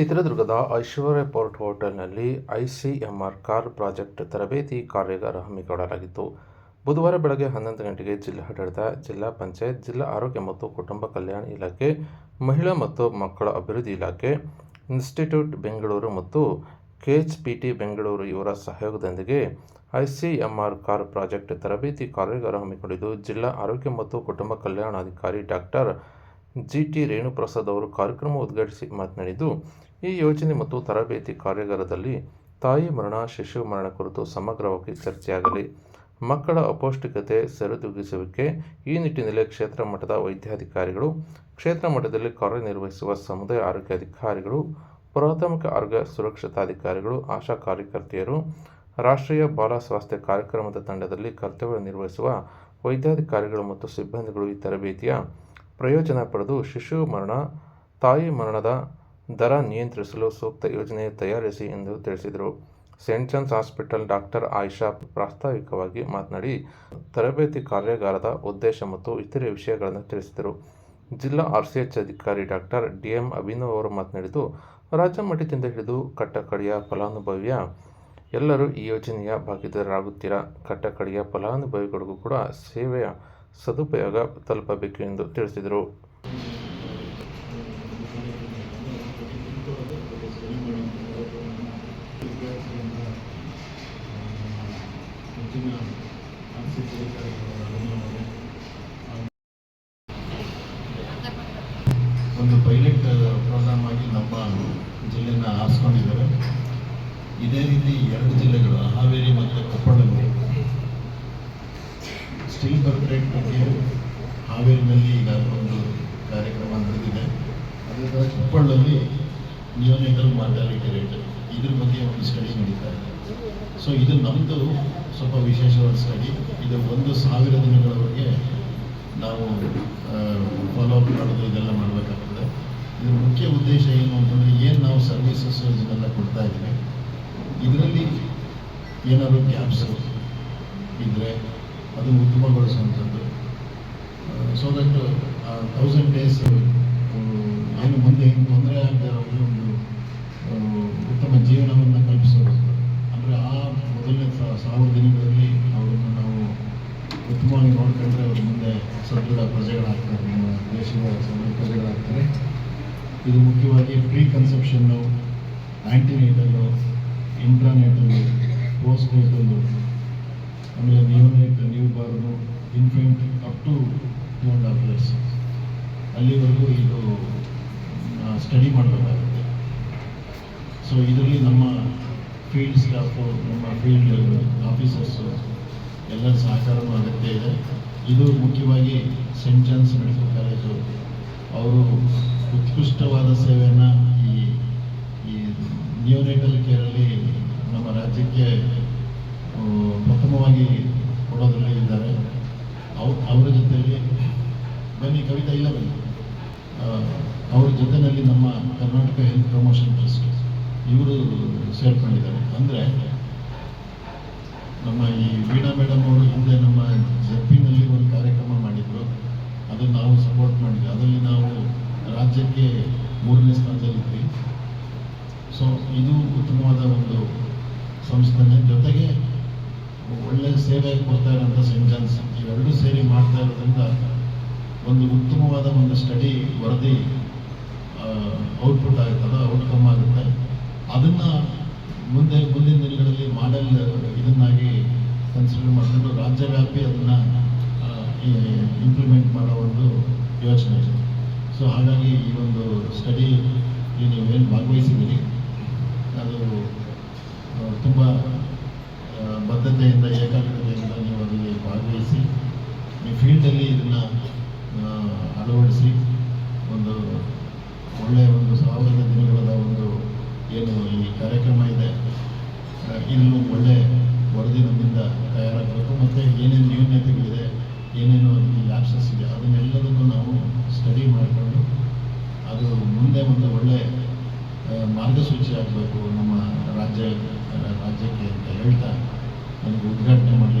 ಚಿತ್ರದುರ್ಗದ ಐಶ್ವರ್ಯ ಪೋರ್ಟ್ ಹೋಟೆಲ್ನಲ್ಲಿ ICMR car project ತರಬೇತಿ ಕಾರ್ಯಾಗಾರ ಹಮ್ಮಿಕೊಳ್ಳಲಾಗಿತ್ತು. ಬುಧವಾರ ಬೆಳಗ್ಗೆ ಹನ್ನೊಂದು ಗಂಟೆಗೆ ಜಿಲ್ಲಾಡಳಿತ, ಜಿಲ್ಲಾ ಪಂಚಾಯತ್, ಜಿಲ್ಲಾ ಆರೋಗ್ಯ ಮತ್ತು ಕುಟುಂಬ ಕಲ್ಯಾಣ ಇಲಾಖೆ, ಮಹಿಳಾ ಮತ್ತು ಮಕ್ಕಳ ಅಭಿವೃದ್ಧಿ ಇಲಾಖೆ, ಇನ್ಸ್ಟಿಟ್ಯೂಟ್ ಬೆಂಗಳೂರು ಮತ್ತು ಕೆಎಚ್ಪಿಟಿ ಬೆಂಗಳೂರು ಇವರ ಸಹಯೋಗದೊಂದಿಗೆ ಐಸಿಎಂಆರ್ ಕಾರ್ ಪ್ರಾಜೆಕ್ಟ್ ತರಬೇತಿ ಕಾರ್ಯಾಗಾರ ಹಮ್ಮಿಕೊಂಡಿದ್ದು, ಜಿಲ್ಲಾ ಆರೋಗ್ಯ ಮತ್ತು ಕುಟುಂಬ ಕಲ್ಯಾಣಾಧಿಕಾರಿ ಡಾಕ್ಟರ್ ಜಿ ಟಿ ರೇಣುಪ್ರಸಾದ್ ಅವರು ಕಾರ್ಯಕ್ರಮ ಉದ್ಘಾಟಿಸಿ ಮಾತನಾಡಿದ್ದು ಈ ಯೋಜನೆ ಮತ್ತು ತರಬೇತಿ ಕಾರ್ಯಾಗಾರದಲ್ಲಿ ತಾಯಿ ಮರಣ, ಶಿಶು ಮರಣ ಕುರಿತು ಸಮಗ್ರವಾಗಿ ಚರ್ಚೆಯಾಗಲಿ. ಮಕ್ಕಳ ಅಪೌಷ್ಟಿಕತೆ ಸರಿದೂಗಿಸುವಿಕೆ, ಈ ನಿಟ್ಟಿನಲ್ಲಿ ಕ್ಷೇತ್ರ ಮಟ್ಟದ ವೈದ್ಯಾಧಿಕಾರಿಗಳು, ಕ್ಷೇತ್ರ ಮಟ್ಟದಲ್ಲಿ ಕಾರ್ಯನಿರ್ವಹಿಸುವ ಸಮುದಾಯ ಆರೋಗ್ಯ ಅಧಿಕಾರಿಗಳು, ಪ್ರಾಥಮಿಕ ಆರೋಗ್ಯ ಸುರಕ್ಷತಾಧಿಕಾರಿಗಳು, ಆಶಾ ಕಾರ್ಯಕರ್ತೆಯರು, ರಾಷ್ಟ್ರೀಯ ಬಾಲ ಸ್ವಾಸ್ಥ್ಯ ಕಾರ್ಯಕ್ರಮದ ತಂಡದಲ್ಲಿ ಕರ್ತವ್ಯ ನಿರ್ವಹಿಸುವ ವೈದ್ಯಾಧಿಕಾರಿಗಳು ಮತ್ತು ಸಿಬ್ಬಂದಿಗಳು ಈ ತರಬೇತಿಯ ಪ್ರಯೋಜನ ಪಡೆದು ಶಿಶು ಮರಣ, ತಾಯಿ ಮರಣದ ದರ ನಿಯಂತ್ರಿಸಲು ಸೂಕ್ತ ಯೋಜನೆ ತಯಾರಿಸಿ ಎಂದು ತಿಳಿಸಿದರು. Saint John's hospital doctor Ayesha ಪ್ರಾಸ್ತಾವಿಕವಾಗಿ ಮಾತನಾಡಿ, ತರಬೇತಿ ಕಾರ್ಯಾಗಾರದ ಉದ್ದೇಶ ಮತ್ತು ಇತರೆ ವಿಷಯಗಳನ್ನು ತಿಳಿಸಿದರು. ಜಿಲ್ಲಾ ಆರ್ಸಿಎಚ್ ಅಧಿಕಾರಿ ಡಾಕ್ಟರ್ ಡಿಎಂ ಅಭಿನವ್ ಅವರು ಮಾತನಾಡಿದ್ದು, ರಾಜ್ಯ ಮಟ್ಟದಿಂದ ಹಿಡಿದು ಕಟ್ಟಕಡೆಯ ಫಲಾನುಭವಿಯ ಎಲ್ಲರೂ ಈ ಯೋಜನೆಯ ಭಾಗಿದಾರರಾಗುತ್ತೀರಾ? ಕಟ್ಟಕಡೆಯ ಫಲಾನುಭವಿಗಳಿಗೂ ಕೂಡ ಸೇವೆಯ ಸದುಪಯೋಗ ತಲುಪಬೇಕು ಎಂದು ತಿಳಿಸಿದರು. ಒಂದು ಪೈಲಟ್ ಪ್ರೋಗ್ರಾಮ್ ಆಗಿ ನಮ್ಮ ಜಿಲ್ಲೆನ ಆರಿಸ್ಕೊಂಡಿದ್ದಾರೆ. ಇದೇ ರೀತಿ ಎರಡು ಜಿಲ್ಲೆಗಳು, ಹಾವೇರಿ ಮತ್ತು ಕೊಪ್ಪಳದಲ್ಲಿ. ಸ್ಟೀಲ್ ಕಾರ್ಪೊರೇಟ್ ಬಗ್ಗೆ ಹಾವೇರಿನಲ್ಲಿ ಈಗ ಒಂದು ಕಾರ್ಯಕ್ರಮ ನಡೆದಿದೆ. ಅದೇ ಥರ ಕೊಪ್ಪಳದಲ್ಲಿ ನಿಯೋನೇಟಲ್ ಮಾರ್ಟಾಲಿಟಿ ರೇಟ್ ಇದ್ರ ಬಗ್ಗೆ ಒಂದು ಸ್ಟಡಿ ನಡೀತಾ ಇದೆ. ಸೊ ಇದು ನಮ್ಮದು ಸ್ವಲ್ಪ ವಿಶೇಷವಾದ ಸ್ಟಡಿ. ಇದು ಒಂದು ಸಾವಿರ ದಿನಗಳವರೆಗೆ ನಾವು ಫಾಲೋ ಅಪ್ ಮಾಡೋದು ಇದೆಲ್ಲ ಮಾಡಬೇಕಾಗ್ತದೆ. ಇದರ ಮುಖ್ಯ ಉದ್ದೇಶ ಏನು ಅಂತಂದರೆ, ಏನು ನಾವು ಸರ್ವಿಸಸ್ ಇದನ್ನೆಲ್ಲ ಕೊಡ್ತಾ ಇದ್ದೀವಿ. ಇದರಲ್ಲಿ ಏನಾದರೂ ಗ್ಯಾಪ್ಸ್ ಇದ್ದರೆ ಅದು ಉತ್ತಮಗೊಳಿಸುವಂಥದ್ದು. ಸೊ ದಟ್ ಥೌಸಂಡ್ ಡೇಸ್ ಏನು ಮುಂದೆ ಏನು ತೊಂದರೆ ಆಗದೆ ಒಂದು ಉತ್ತಮ ಜೀವನವನ್ನು ಕಲ್ಪಿಸೋದು. ಅಂದರೆ ಆ ಮೊದಲನೇ ಸಾವಿರ ದಿನಗಳಲ್ಲಿ ಅವರನ್ನು ನಾವು ಉತ್ತಮವಾಗಿ ನೋಡ್ಕೊಂಡ್ರೆ ಅವ್ರ ಮುಂದೆ ಸದೃಢ ಪ್ರಜೆಗಳಾಗ್ತಾರೆ, ನಮ್ಮ ದೇಶದ ಸದೃಢ ಪ್ರಜೆಗಳಾಗ್ತಾರೆ. ಇದು ಮುಖ್ಯವಾಗಿ ಪ್ರೀ ಕನ್ಸೆಪ್ಷನ್ನು ಆ್ಯಂಟಿನೇಟಲ್ಲು ಇಂಟ್ರಾನೇಟಲ್ಲು ಪೋಸ್ಟ್ ನೇಟಲ್ಲು ಆಮೇಲೆ neonate newborn infant up to two and half years. ಅಲ್ಲಿವರೆಗೂ ಇದು ಸ್ಟಡಿ ಮಾಡಬೇಕಾಗುತ್ತೆ. ಸೊ ಇದರಲ್ಲಿ ನಮ್ಮ ಫೀಲ್ಡ್ ಸ್ಟಾಫು ನಮ್ಮ ಫೀಲ್ಡ್ ಆಫೀಸರ್ಸು ಎಲ್ಲರ ಸಹಕಾರವೂ ಅಗತ್ಯ ಇದೆ ಇದು ಮುಖ್ಯವಾಗಿ ಸೆಂಟ್ ಜಾನ್ಸ್ ಮೆಡಿಕಲ್ ಕಾಲೇಜು ಅವರು ಉತ್ಕೃಷ್ಟವಾದ ಸೇವೆಯನ್ನು ಈ ಈ ನ್ಯೂನೇಟಲ್ ಕೇರಲ್ಲಿ ನಮ್ಮ ರಾಜ್ಯಕ್ಕೆ ಪ್ರಥಮವಾಗಿ ಕೊಡೋದ್ರಲ್ಲಿ ಇದ್ದಾರೆ ಅವ್ರ ಅವರ ಜೊತೆಯಲ್ಲಿ ಬನ್ನಿ ಕವಿತಾ ಇಲ್ಲ ಬನ್ನಿ ಅವ್ರ ಜೊತೆಯಲ್ಲಿ ನಮ್ಮ ಕರ್ನಾಟಕ ಹೆಲ್ತ್ ಪ್ರಮೋಷನ್ ಟ್ರಸ್ಟ್ ಇವರು ಸೇರ್ಕೊಂಡಿದ್ದಾರೆ ಅಂದರೆ ನಮ್ಮ ಈ ವೀಣಾ ಮೇಡಮ್ ಅವರು ಹಿಂದೆ ನಮ್ಮ ಜಪ್ಪಿನಲ್ಲಿ ಒಂದು ಕಾರ್ಯಕ್ರಮ ಮಾಡಿದ್ರು. ಅದನ್ನು ನಾವು ಸಪೋರ್ಟ್ ಮಾಡಿದ್ವಿ. ಅದರಲ್ಲಿ ನಾವು ರಾಜ್ಯಕ್ಕೆ ಮೂರನೇ ಸ್ಥಾನದಲ್ಲಿದ್ವಿ. ಸೊ ಇದು ಉತ್ತಮವಾದ ಒಂದು ಸಂಸ್ಥೆ ಜೊತೆಗೆ ಒಳ್ಳೆಯ ಸೇವೆ ಕೊಡ್ತಾ ಇರೋಂಥ ಸೆಂಟ್ ಜಾನ್ಸ್ ಇವೆರಡೂ ಸೇರಿ ಮಾಡ್ತಾ ಇರೋದ್ರಿಂದ ಒಂದು ಉತ್ತಮವಾದ ಒಂದು ಸ್ಟಡಿ ವರದಿ ಔಟ್ಪುಟ್ ಆಗುತ್ತಲ್ಲ ಔಟ್ಕಮ್ ಆಗುತ್ತೆ. ಅದನ್ನು ಮುಂದೆ ಮುಂದಿನ ದಿನಗಳಲ್ಲಿ ಮಾಡೆಲ್ ಇದನ್ನಾಗಿ ಕನ್ಸಿಡರ್ ಮಾಡಿಕೊಂಡು ರಾಜ್ಯವ್ಯಾಪಿ ಅದನ್ನು ಇಂಪ್ಲಿಮೆಂಟ್ ಮಾಡೋ ಒಂದು ಯೋಚನೆ ಇದೆ. ಸೊ ಹಾಗಾಗಿ ಈ ಒಂದು ಸ್ಟಡಿ ನೀವೇನು ಭಾಗವಹಿಸಿದ್ದೀರಿ, ಅದು ತುಂಬ ಬದ್ಧತೆಯಿಂದ, ಏಕಾಗ್ರತೆಯಿಂದ ನೀವು ಅದರಲ್ಲಿ ಭಾಗವಹಿಸಿ ನೀವು ಫೀಲ್ಡಲ್ಲಿ ಇದನ್ನು ಅಳವಡಿಸಿ, ಒಂದು ಒಳ್ಳೆಯ ಒಂದು ಸಾವಿರದ ದಿನಗಳ ಒಂದು ಏನು ಈ ಕಾರ್ಯಕ್ರಮ ಇದೆ ಇನ್ನು ಒಳ್ಳೆ ವರದಿ ನಮ್ಮಿಂದ ತಯಾರಾಗಬೇಕು. ಮತ್ತು ಏನೇನು ನ್ಯೂನ್ಯತೆಗಳಿದೆ ಏನೇನು ಲ್ಯಾಪ್ಸಸ್ ಇದೆ ಅದನ್ನೆಲ್ಲದನ್ನು ನಾವು ಸ್ಟಡಿ ಮಾಡಿಕೊಂಡು, ಅದು ಮುಂದೆ ಒಂದು ಒಳ್ಳೆ ಮಾರ್ಗಸೂಚಿ ಆಗಬೇಕು ನಮ್ಮ ರಾಜ್ಯ, ರಾಜ್ಯಕ್ಕೆ ಅಂತ ಹೇಳ್ತಾ ನನಗೆ ಉದ್ಘಾಟನೆ ಮಾಡಲಿಕ್ಕೆ